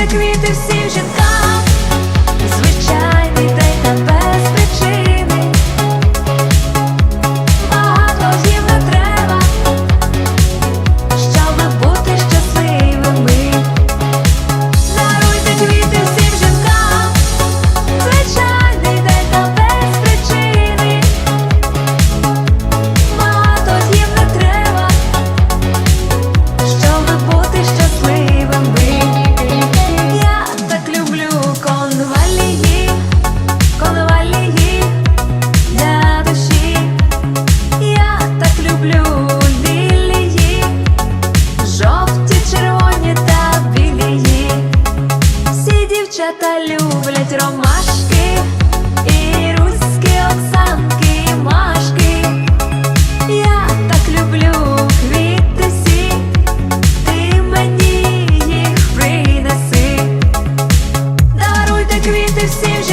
та квіти всім жінкам. дівчата люблять ромашки, і руські оксанки, і машки. Я так люблю квіти всі, ти мені їх принеси, даруйте квіти всім жінкам.